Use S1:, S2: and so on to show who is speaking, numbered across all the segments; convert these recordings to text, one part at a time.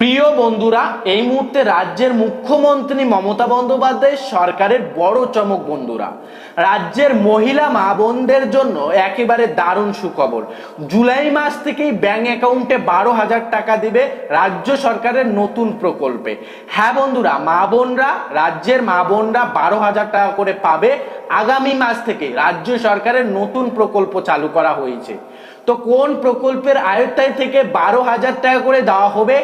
S1: প্রিয় বন্ধুরা, এই মুহূর্তে রাজ্যের মুখ্যমন্ত্রী মমতা বন্দ্যোপাধ্যায় সরকারের বড় চমক বন্ধুরা। রাজ্যের মহিলা মা বোনদের জন্য একেবারে দারুণ সুখবর। জুলাই মাস থেকেই ব্যাংক অ্যাকাউন্টে বারো হাজার টাকা দিবে রাজ্য সরকারের নতুন প্রকল্পে। হ্যাঁ বন্ধুরা, মা বোনরা, রাজ্যের মা বোনরা বারো হাজার টাকা করে পাবে। আগামী মাস থেকে রাজ্য সরকারের নতুন প্রকল্প চালু করা হয়েছে। তো কোন প্রকল্পের আয়ত্তায় থেকে বারো হাজার টাকা করে দেওয়া হবে,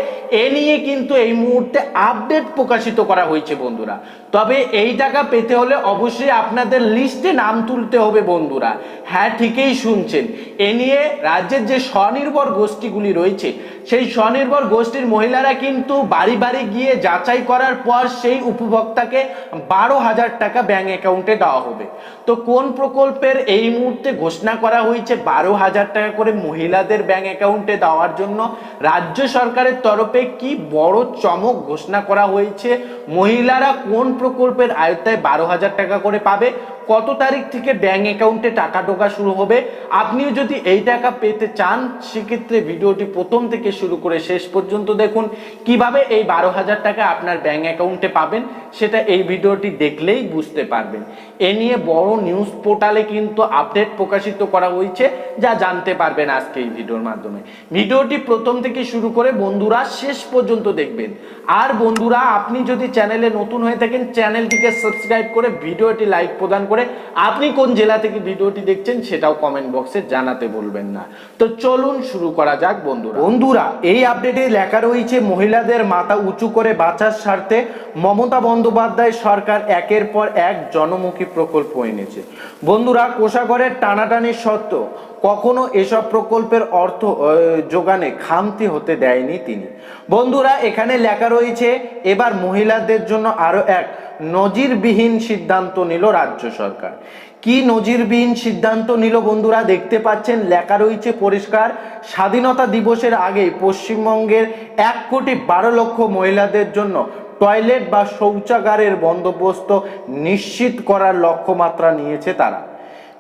S1: এ নিয়ে কিন্তু এই মুহূর্তে আপডেট প্রকাশিত করা হয়েছে বন্ধুরা। তবে এই টাকা পেতে হলে অবশ্যই আপনাদের লিস্টে নাম তুলতে হবে বন্ধুরা। হ্যাঁ ঠিকই শুনছেন। এ নিয়ে রাজ্যের যে স্বনির্ভর গোষ্ঠীগুলি রয়েছে, সেই স্বনির্ভর গোষ্ঠীর মহিলারা কিন্তু বাড়ি বাড়ি গিয়ে যাচাই করার পর সেই উপভোক্তাকে বারো হাজার টাকা ব্যাঙ্ক অ্যাকাউন্টে দেওয়া হবে। তো কোন প্রকল্পের এই মুহূর্তে ঘোষণা করা হয়েছে বারো হাজার টাকা করে মহিলাদের ব্যাংক অ্যাকাউন্টে দেওয়ার জন্য রাজ্য সরকারের তরফে কি বড় চমক ঘোষণা করা হয়েছে? মহিলারা কোন প্রকল্পের আয়ত্তায় বারো হাজার টাকা করে পাবে? কত তারিখ থেকে ব্যাংক অ্যাকাউন্টে টাকা ঢোকা শুরু হবে? আপনিও যদি এই টাকা পেতে চান, সেক্ষেত্রে ভিডিওটি প্রথম থেকে শুরু করে শেষ পর্যন্ত দেখুন। কীভাবে এই বারো হাজার টাকা আপনার ব্যাংক অ্যাকাউন্টে পাবেন, সেটা এই ভিডিওটি দেখলেই বুঝতে পারবেন। এ নিয়ে বড় নিউজ পোর্টালে কিন্তু আপডেট প্রকাশিত করা হয়েছে, যা জানতে পারবেন আজকে এই ভিডিওর মাধ্যমে। ভিডিওটি প্রথম থেকে শুরু করে বন্ধুরা শেষ পর্যন্ত দেখবেন। আর বন্ধুরা, আপনি যদি চ্যানেলে নতুন হয়ে থাকেন চ্যানেলটিকে সাবস্ক্রাইব করে ভিডিওটি লাইক প্রদান করে আপনি কোন জেলা থেকে ভিডিওটি দেখছেন সেটাও কমেন্ট বক্সে জানাতে বলবেন না। তো চলুন শুরু করা যাক, বন্ধুরা। বন্ধুরা, এই আপডেটে লেখা রয়েছে, মহিলাদের মাথা উঁচু করে বাঁচার স্বার্থে মমতা বন্দ্যোপাধ্যায় সরকার একের পর এক জনমুখী প্রকল্প এনেছে। বন্ধুরা, কোষাগরের টানাটানি সত্ত্বেও কখনো এসব প্রকল্পের অর্থ যোগানে খামতি হতে দেয়নি তিনি। বন্ধুরা, এখানে লেখা রয়েছে, এবার মহিলাদের জন্য আরও এক নজিরবিহীন সিদ্ধান্ত নিল রাজ্য সরকার। কি নজিরবিহীন সিদ্ধান্ত নিল বন্ধুরা? দেখতে পাচ্ছেন, লেখা রয়েছে পরিষ্কার, স্বাধীনতা দিবসের আগে পশ্চিমবঙ্গের এক কোটি বারো লক্ষ মহিলাদের জন্য টয়লেট বা শৌচাগারের বন্দোবস্ত নিশ্চিত করার লক্ষ্যমাত্রা নিয়েছে তারা।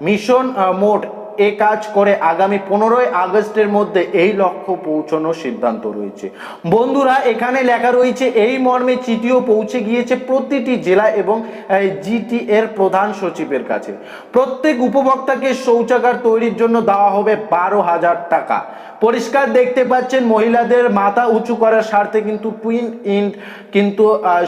S1: মিশন মোট এ কাজ করে আগামী পনেরোই আগস্টের মধ্যে এই লক্ষ্য পৌঁছানোর সিদ্ধান্ত রয়েছে। বন্ধুরা এখানে লেখা রয়েছে এই মর্মে চিঠিও পৌঁছে গিয়েছে প্রতিটি জেলা এবং জিটি এর প্রধান সচিবের কাছে। প্রত্যেক উপভোক্তাকে শৌচাগার তৈরির জন্য দেওয়া হবে বারো হাজার টাকা। পরিষ্কার দেখতে পাচ্ছেন মহিলাদের মাথা উঁচু করার স্বার্থে কিন্তু টুইন ইন্ট কিন্তু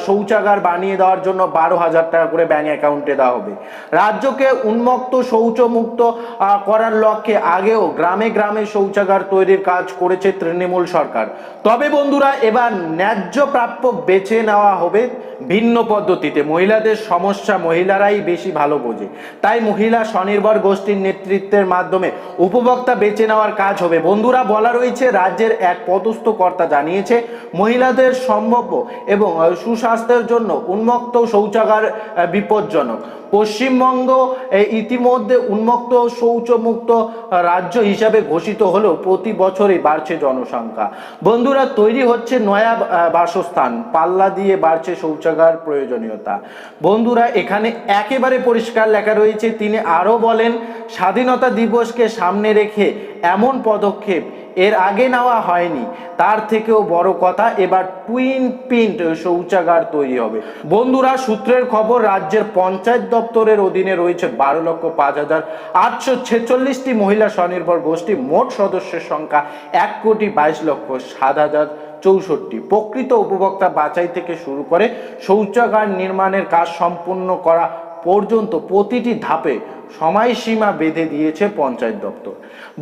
S1: শৌচাগার বানিয়ে দেওয়ার জন্য বারো হাজার টাকা করে ব্যাংক অ্যাকাউন্টে দেওয়া হবে। রাজ্যকে উন্মুক্ত শৌচমুক্ত আহ, করার লক্ষ্যে আগেও গ্রামে গ্রামে শৌচাগার তৈরির কাজ করেছে তৃণমূল সরকার। তবে বন্ধুরা, এবার ন্যায্য প্রাপ্য বেছে নেওয়া হবে ভিন্ন পদ্ধতিতে। মহিলাদের সমস্যা মহিলারাই বেশি ভালো বোঝে। তাই মহিলা স্বনির্ভর গোষ্ঠীর নেতৃত্বের মাধ্যমে উপভোক্তা বেছে নেওয়ার কাজ হবে। বন্ধুরা, বলা রয়েছে, রাজ্যের এক পদস্থ কর্তা জানিয়েছে, মহিলাদের সম্ভাব্য এবং সুস্বাস্থ্যের জন্য উন্মুক্ত শৌচাগার বিপজ্জনক। পশ্চিমবঙ্গ ইতিমধ্যে উন্মুক্ত শৌচমুক্ত রাজ্য হিসাবে ঘোষিত হলেও প্রতি বছরই বাড়ছে জনসংখ্যা। বন্ধুরা, তৈরি হচ্ছে নয়া বাসস্থান। পাল্লা দিয়ে বাড়ছে শৌচাগার। প্রয়োজনীয়তা। বন্ধুরা, এখানে একেবারে পরিষ্কার লেখা রয়েছে। তিনি আরও বলেন, স্বাধীনতা দিবসকে সামনে রেখে এমন পদক্ষেপ এর আগে নেওয়া হয়নি। তার থেকেও বড় কথা, এবার টুইন পিন্ট শৌচাগার তৈরি হবে। বন্ধুরা, সূত্রের খবর, রাজ্যের পঞ্চায়েত দপ্তরের অধীনে রয়েছে বারো লক্ষ পাঁচ হাজার আটশো ছেচল্লিশটি মহিলা স্বনির্ভর গোষ্ঠী। মোট সদস্যের সংখ্যা এক কোটি বাইশ লক্ষ সাত হাজার চৌষট্টি। প্রকৃত উপভোক্তা বাছাই থেকে শুরু করে শৌচাগার নির্মাণের কাজ সম্পূর্ণ করা পর্যন্ত প্রতিটি ধাপে সময়সীমা বেঁধে দিয়েছে পঞ্চায়েত দপ্তর।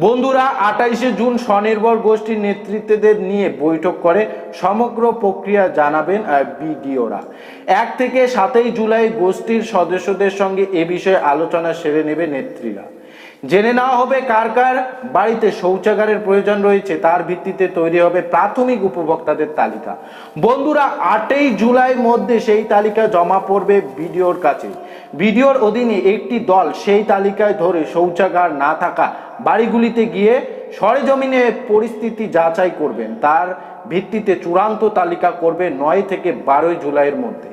S1: বন্ধুরা, আঠাইশে জুন স্বনির্ভর গোষ্ঠীর নেতৃত্বদের নিয়ে বৈঠক করে সমগ্র প্রক্রিয়া জানাবেন বিডিওরা। এক থেকে সাতই জুলাই গোষ্ঠীর সদস্যদের সঙ্গে এ বিষয়ে আলোচনা সেরে নেবে নেত্রীরা। জেনে নেওয়া হবে কার কার বাড়িতে শৌচাগারের প্রয়োজন রয়েছে, তার ভিত্তিতে তৈরি হবে প্রাথমিক উপভোক্তাদের তালিকা। বন্ধুরা, আটই জুলাই মধ্যে সেই তালিকা জমা পড়বে বিডিওর কাছে। বিডিওর অধীনে একটি দল সেই তালিকায় ধরে শৌচাগার না থাকা বাড়িগুলিতে গিয়ে সরেজমিনে পরিস্থিতি যাচাই করবেন। তার ভিত্তিতে চূড়ান্ত তালিকা করবে নয় থেকে বারোই জুলাইয়ের মধ্যে।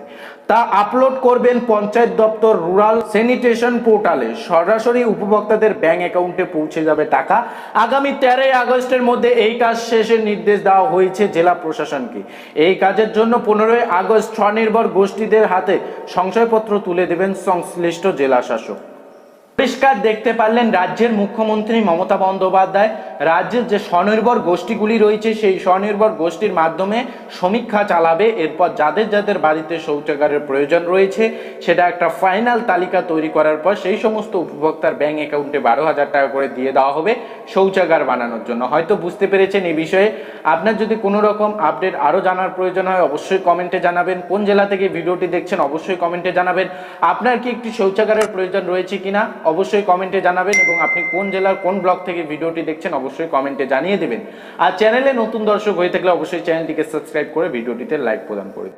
S1: তা আপলোড করবেন পঞ্চায়েত দপ্তর রুরাল স্যানিটেশন পোর্টালে। সরাসরি উপভোক্তাদের ব্যাংক অ্যাকাউন্টে পৌঁছে যাবে টাকা। আগামী তেরোই আগস্টের মধ্যে এই কাজ শেষের নির্দেশ দেওয়া হয়েছে জেলা প্রশাসনকে। এই কাজের জন্য পনেরোই আগস্ট স্বনির্ভর গোষ্ঠীদের হাতে সংশয়পত্র তুলে দেবেন সংশ্লিষ্ট জেলা শাসক। পরিষ্কার দেখতে পারলেন রাজ্যের মুখ্যমন্ত্রী মমতা বন্দ্যোপাধ্যায়। রাজ্যের যে স্বনির্ভর গোষ্ঠীগুলি রয়েছে, সেই স্বনির্ভর গোষ্ঠীর মাধ্যমে সমীক্ষা চালাবে। এরপর যাদের যাদের বাড়িতে শৌচাগারের প্রয়োজন রয়েছে, সেটা একটা ফাইনাল তালিকা তৈরি করার পর সেই সমস্ত উপভোক্তার ব্যাংক অ্যাকাউন্টে বারো হাজার টাকা করে দিয়ে দেওয়া হবে শৌচাগার বানানোর জন্য। হয়তো বুঝতে পেরেছেন এই বিষয়ে। আপনার যদি কোনো রকম আপডেট আরও জানার প্রয়োজন হয়, অবশ্যই কমেন্টে জানাবেন। কোন জেলা থেকে ভিডিওটি দেখছেন, অবশ্যই কমেন্টে জানাবেন। আপনার কি একটি শৌচাগারের প্রয়োজন রয়েছে কিনা? অবশ্যই কমেন্টে জানাবেন এবং আপনি কোন জেলার কোন ব্লক থেকে ভিডিওটি দেখছেন অবশ্যই কমেন্টে জানিয়ে দেবেন আর চ্যানেলে নতুন দর্শক হয়ে থাকলে অবশ্যই চ্যানেলটিকে সাবস্ক্রাইব করে ভিডিওটিতে লাইক প্রদান করে।